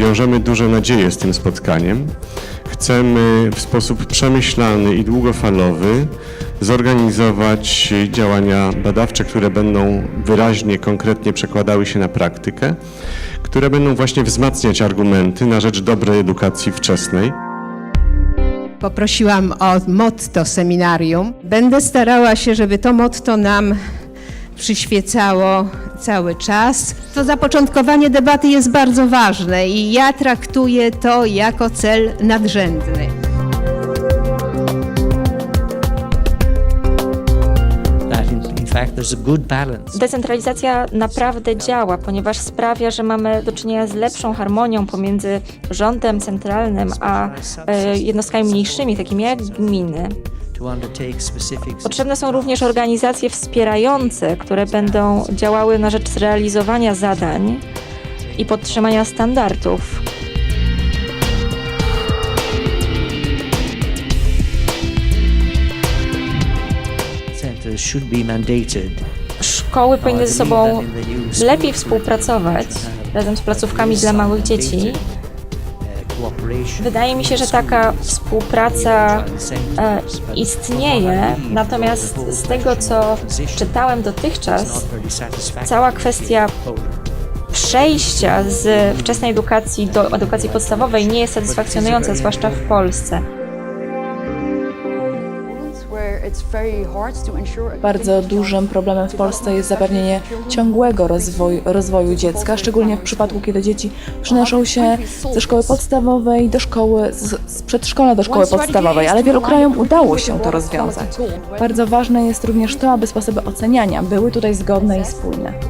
wiążemy duże nadzieje z tym spotkaniem. Chcemy w sposób przemyślany i długofalowy zorganizować działania badawcze, które będą wyraźnie, konkretnie przekładały się na praktykę, które będą właśnie wzmacniać argumenty na rzecz dobrej edukacji wczesnej. Poprosiłam o motto seminarium. Będę starała się, żeby to motto nam przyświecało cały czas. To zapoczątkowanie debaty jest bardzo ważne i ja traktuję to jako cel nadrzędny. Decentralizacja naprawdę działa, ponieważ sprawia, że mamy do czynienia z lepszą harmonią pomiędzy rządem centralnym a e, jednostkami mniejszymi, takimi jak gminy. Potrzebne są również organizacje wspierające, które będą działały na rzecz zrealizowania zadań i podtrzymania standardów. Szkoły powinny ze sobą lepiej współpracować razem z placówkami dla małych dzieci. Wydaje mi się, że taka współpraca e, istnieje, natomiast z tego, co czytałem dotychczas, cała kwestia przejścia z wczesnej edukacji do edukacji podstawowej nie jest satysfakcjonująca, zwłaszcza w Polsce. Bardzo dużym problemem w Polsce jest zapewnienie ciągłego rozwoju, rozwoju dziecka, szczególnie w przypadku, kiedy dzieci przenoszą się ze szkoły podstawowej do szkoły, z, z przedszkola do szkoły podstawowej, ale wielu krajom udało się to rozwiązać. Bardzo ważne jest również to, aby sposoby oceniania były tutaj zgodne i spójne.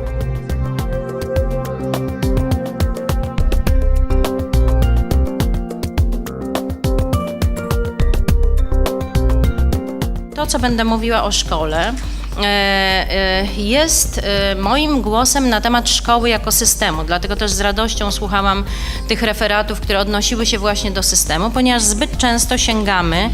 Co będę mówiła o szkole, jest e, moim głosem na temat szkoły jako systemu. Dlatego też z radością słuchałam tych referatów, które odnosiły się właśnie do systemu, ponieważ zbyt często sięgamy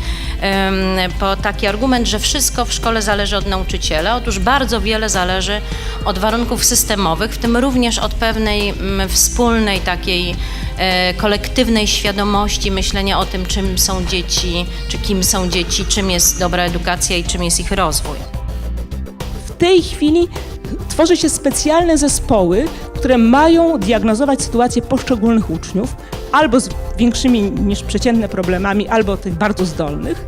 po taki argument, że wszystko w szkole zależy od nauczyciela. Otóż bardzo wiele zależy od warunków systemowych, w tym również od pewnej mm, wspólnej takiej e, kolektywnej świadomości myślenia o tym, czym są dzieci, czy kim są dzieci, czym jest dobra edukacja i czym jest ich rozwój. Tej chwili tworzy się specjalne zespoły, które mają diagnozować sytuację poszczególnych uczniów, albo z większymi niż przeciętne problemami, albo tych bardzo zdolnych,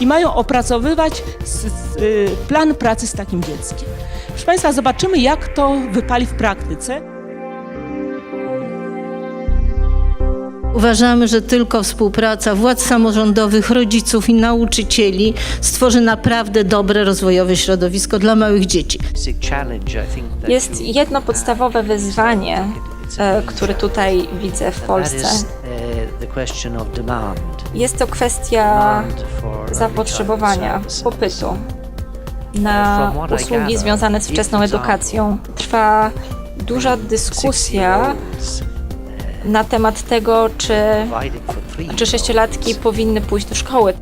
i mają opracowywać y, plan pracy z takim dzieckiem. Proszę Państwa, zobaczymy, jak to wypali w praktyce. Uważamy, że tylko współpraca władz samorządowych, rodziców i nauczycieli stworzy naprawdę dobre rozwojowe środowisko dla małych dzieci. Jest jedno podstawowe wyzwanie, e, które tutaj widzę w Polsce. demand. Jest to kwestia zapotrzebowania, popytu na usługi związane z wczesną edukacją. Trwa duża dyskusja na temat tego, czy, czy sześciolatki powinny pójść do szkoły.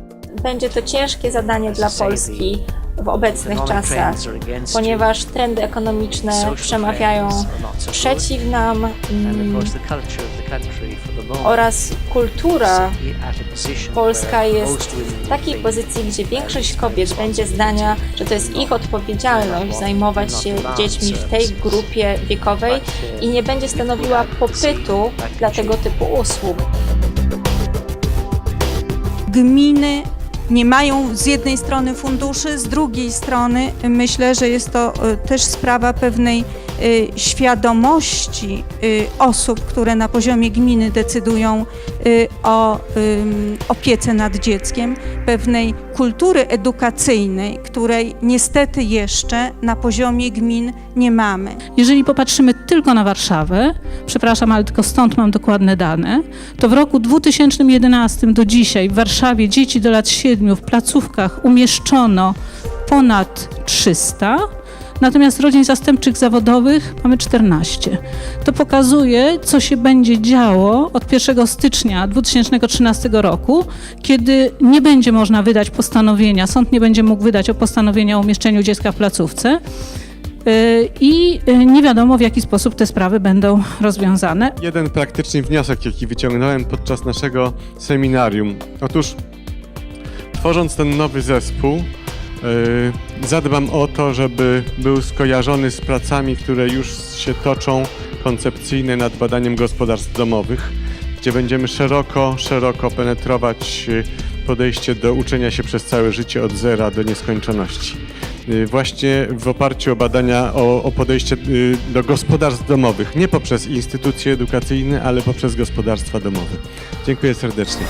Będzie to ciężkie zadanie dla Polski w obecnych czasach, ponieważ trendy ekonomiczne przemawiają przeciw nam mm, oraz kultura Polska jest w takiej pozycji, gdzie większość kobiet będzie zdania, że to jest ich odpowiedzialność zajmować się dziećmi w tej grupie wiekowej i nie będzie stanowiła popytu dla tego typu usług. gminy nie mają z jednej strony funduszy, z drugiej strony myślę, że jest to e, też sprawa pewnej świadomości e, osób, które na poziomie gminy decydują e, o opiece nad dzieckiem, pewnej kultury edukacyjnej, której niestety jeszcze na poziomie gmin nie mamy. Jeżeli popatrzymy tylko na Warszawę, przepraszam, ale tylko stąd mam dokładne dane, to w roku 2011 do dzisiaj w Warszawie dzieci do lat 7 w placówkach umieszczono ponad 300, natomiast rodzin zastępczych zawodowych mamy 14. To pokazuje, co się będzie działo od 1 stycznia 2013 roku, kiedy nie będzie można wydać postanowienia, sąd nie będzie mógł wydać o postanowienia o umieszczeniu dziecka w placówce y, i y, nie wiadomo w jaki sposób te sprawy będą rozwiązane. Jeden praktyczny wniosek, jaki wyciągnąłem podczas naszego seminarium. Otóż, tworząc ten nowy zespół, zadbam o to, żeby był skojarzony z pracami, które już się toczą koncepcyjne nad badaniem gospodarstw domowych, gdzie będziemy szeroko, szeroko penetrować yy, podejście do uczenia się przez całe życie od zera do nieskończoności. Yy, Właśnie w oparciu o badania o, o podejście yy, do gospodarstw domowych, nie poprzez instytucje edukacyjne, ale poprzez gospodarstwa domowe. Dziękuję serdecznie.